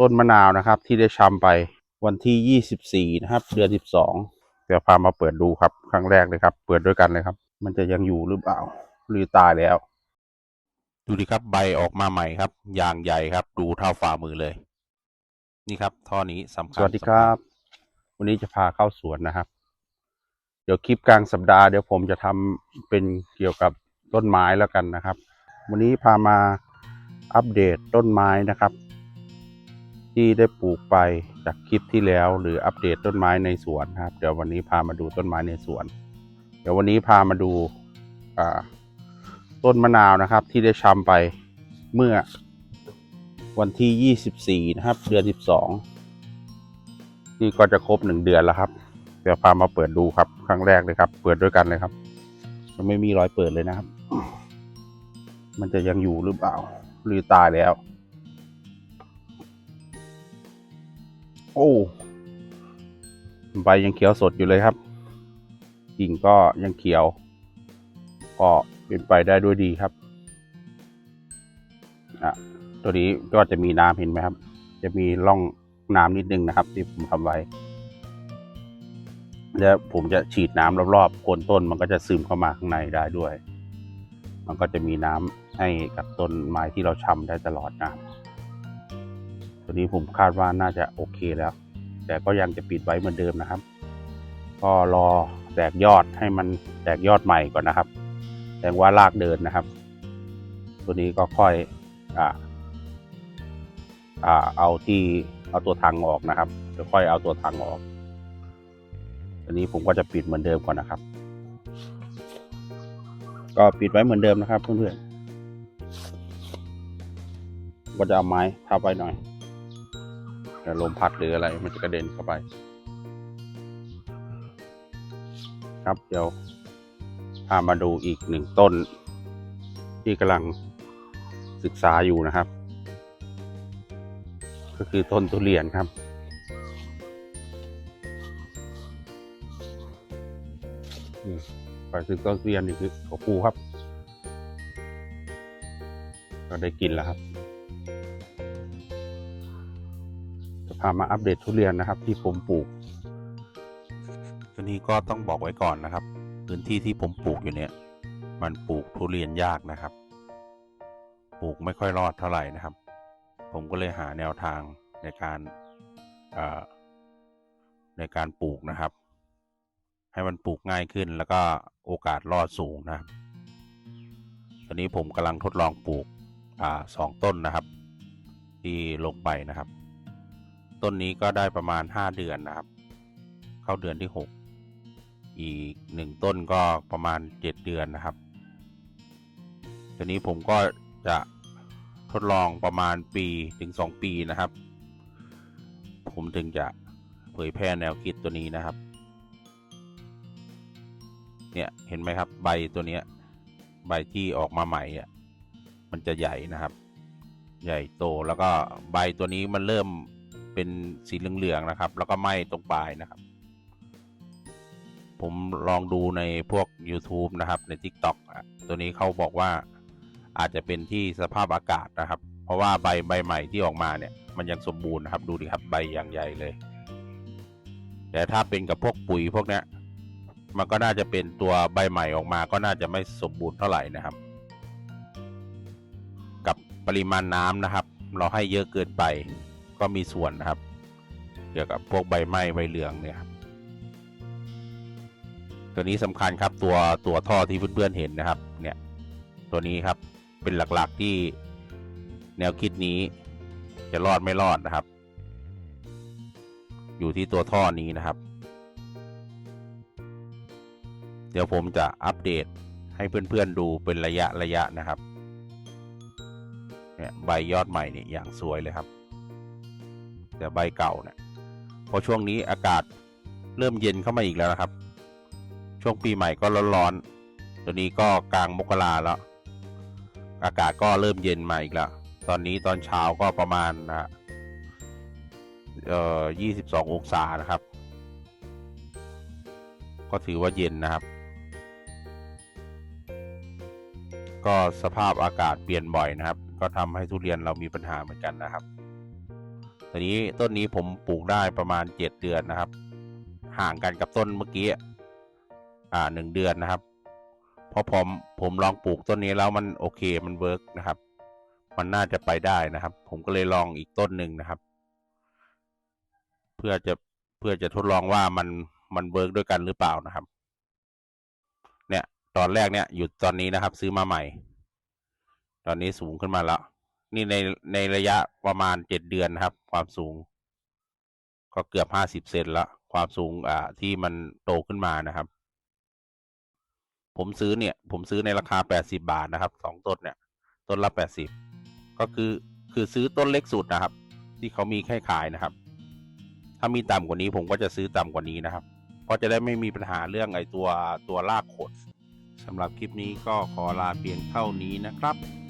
ต้นมะนาวนะครับ ที่ได้ชำไปวันที่ยี่สิบสี่นะครับ เดือนสิบสองเดี๋ยวพามาเปิดดูครับ ครั้งแรกเลยครับ เปิดด้วยกันเลยครับ มันจะยังอยู่หรือเปล่าหรือตายแล้ว ดูดิครับใบออกมาใหม่ครับยางใหญ่ครับ ดูเท่าฝ่ามือเลย นี่ครับ ท่อนี้สำคัญสวัสดีครับ วันนี้จะพาเข้าสวนนะครับ เดี๋ยวคลิปกลางสัปดาห์เดี๋ยวผมจะทำเป็นเกี่ยวกับต้นไม้แล้วกันนะครับ วันนี้พามาอัปเดตต้นไม้นะครับ ที่ได้ปลูกไปจากคลิปที่แล้ว หรืออัปเดตต้นไม้ในสวนนะครับ เดี๋ยววันนี้พามาดูต้นไม้ในสวน เดี๋ยววันนี้พามาดูาต้นมะนาวนะครับ ที่ได้ชำไปเมื่อวันที่ 24 นะครับ เดือน 12 นี่ก็จะครบหนึ่งเดือนแล้วครับ เดี๋ยวพามาเปิดดูครับ ครั้งแรกเลยครับ เปิดด้วยกันเลยครับยังไม่มีรอยเปิดเลยนะครับ มันจะยังอยู่หรือเปล่า หรือตายแล้ว โอ้ใบยังเขียวสดอยู่เลยครับกิ่งก็ยังเขียว ก็เป็นไปได้ด้วยดีครับอะตัวนี้ก็จะมีน้ำเห็นไหมครับ จะมีร่องน้ำนิดนึงนะครับ ที่ผมทำไว้ แล้วผมจะฉีดน้ำรอบๆโคนต้นมันก็จะซึมเข้ามาข้างในได้ด้วย มันก็จะมีน้ำให้กับต้นไม้ที่เราชำได้ตลอดนะ ตัวนี้ผมคาดว่าน่าจะโอเคแล้ว แต่ก็ยังจะปิดไว้เหมือนเดิมนะครับ ก็รอแตกยอดให้มันแตกยอดใหม่ก่อนนะครับแสดงว่ารากเดินนะครับ ตัวนี้ก็ค่อยอ่าอ่าเอาที่เอาตัวทางออกนะครับเดี๋ยวค่อยเอาตัวทางออก อันนี้ผมก็จะปิดเหมือนเดิมก่อนนะครับ ก็ปิดไว้เหมือนเดิมนะครับเพื่อนๆก็จะเอาไม้ทับไว้หน่อย ลมพัดหรืออะไรมันจะกระเด็นเข้าไป ครับเดี๋ยวพามาดูอีกหนึ่งต้น ที่กำลังศึกษาอยู่นะครับ ก็คือต้นทุเรียนครับ ไปถึงต้นทุเรียนนี่คือถั่วพูครับ ก็ได้กินแล้วครับามาอัปเดตทุเรียนนะครับ ที่ผมปลูกตัวนี้ก็ต้องบอกไว้ก่อนนะครับ พื้นที่ที่ผมปลูกอยู่เนี่ย มันปลูกทุเรียนยากนะครับ ปลูกไม่ค่อยรอดเท่าไหร่นะครับ ผมก็เลยหาแนวทางในการเอ่อในการปลูกนะครับ ให้มันปลูกง่ายขึ้นแล้วก็โอกาสรอดสูงนะครับตอนนี้ผมกำลังทดลองปลูกอ่าสองต้นนะครับ ที่ลงไปนะครับ ต้นนี้ก็ได้ประมาณห้าเดือนนะครับ เข้าเดือนที่หกอีกหนึ่งต้นก็ประมาณเจ็ดเดือนนะครับตอนนี้ผมก็จะทดลองประมาณปีถึงสองปีนะครับ ผมถึงจะเผยแพร่แนวคิดตัวนี้นะครับ เนี่ยเห็นไหมครับใบตัวเนี้ยใบที่ออกมาใหม่อะมันจะใหญ่นะครับ ใหญ่โตแล้วก็ใบตัวนี้มันเริ่ม เป็นสีเหลืองๆนะครับ แล้วก็ไหม้ตรงปลายนะครับ ผมลองดูในพวก YouTube นะครับ ใน TikTok อะตัวนี้เขาบอกว่าอาจจะเป็นที่สภาพอากาศนะครับ เพราะว่าใบใบใหม่ที่ออกมาเนี่ย มันยังสมบูรณ์นะครับ ดูดิครับใบอย่างใหญ่เลย แต่ถ้าเป็นกับพวกปุ๋ยพวกเนี้ยมันก็น่าจะเป็นตัวใบใหม่ออกมา ก็น่าจะไม่สมบูรณ์เท่าไหร่นะครับ กับปริมาณน้ำนะครับ เราให้เยอะเกินไป ก็มีส่วนนะครับ เกี่ยวกับพวกใบไม้ใบเหลืองเนี่ยครับตัวนี้สำคัญครับตัวตัวท่อที่เพื่อนๆเห็นนะครับ เนี่ยตัวนี้ครับเป็นหลักๆที่แนวคิดนี้จะรอดไม่รอดนะครับ อยู่ที่ตัวท่อนี้นะครับ เดี๋ยวผมจะอัปเดตให้เพื่อนๆดูเป็นระยะระยะนะครับ เนี่ยใบยอดใหม่เนี่ยอย่างสวยเลยครับ แต่ใบเก่าเนี่ยพราะช่วงนี้อากาศเริ่มเย็นเข้ามาอีกแล้วนะครับ ช่วงปีใหม่ก็ร้อนๆตัวนี้ก็กลางมกราแล้ว อากาศก็เริ่มเย็นมาอีกแล้ว ตอนนี้ตอนเช้าก็ประมาณนะเอ่อยี่สิบสององศานะครับ ก็ถือว่าเย็นนะครับ ก็สภาพอากาศเปลี่ยนบ่อยนะครับ ก็ทำให้ทุเรียนเรามีปัญหาเหมือนกันนะครับ ตอนนี้ต้นนี้ผมปลูกได้ประมาณเจ็ดเดือนนะครับ ห่างกันกับต้นเมื่อกี้อ่าหนึ่งเดือนนะครับ เพราะผมผมลองปลูกต้นนี้แล้วมันโอเคมันเวิร์กนะครับ มันน่าจะไปได้นะครับ ผมก็เลยลองอีกต้นหนึ่งนะครับ เพื่อจะเพื่อจะทดลองว่ามันมันเวิร์กด้วยกันหรือเปล่านะครับ เนี่ยตอนแรกเนี่ยอยู่ตอนนี้นะครับ ซื้อมาใหม่ ตอนนี้สูงขึ้นมาแล้ว นี่ในในระยะประมาณเจ็ดเดือนนะครับ ความสูง ก็เกือบห้าสิบเซนละความสูงอ่าที่มันโตขึ้นมานะครับ ผมซื้อเนี่ย ผมซื้อในราคาแปดสิบาทนะครับสองต้นเนี่ย ต้นละแปดสิบก็คือคือซื้อต้นเล็กสุดนะครับ ที่เขามีแค่ขายนะครับ ถ้ามีต่ำกว่านี้ผมก็จะซื้อต่ำกว่านี้นะครับเพราะจะได้ไม่มีปัญหาเรื่องไอ้ตัวตัวรากขดสำหรับคลิปนี้ก็ขอลาเพียงเท่านี้นะครับ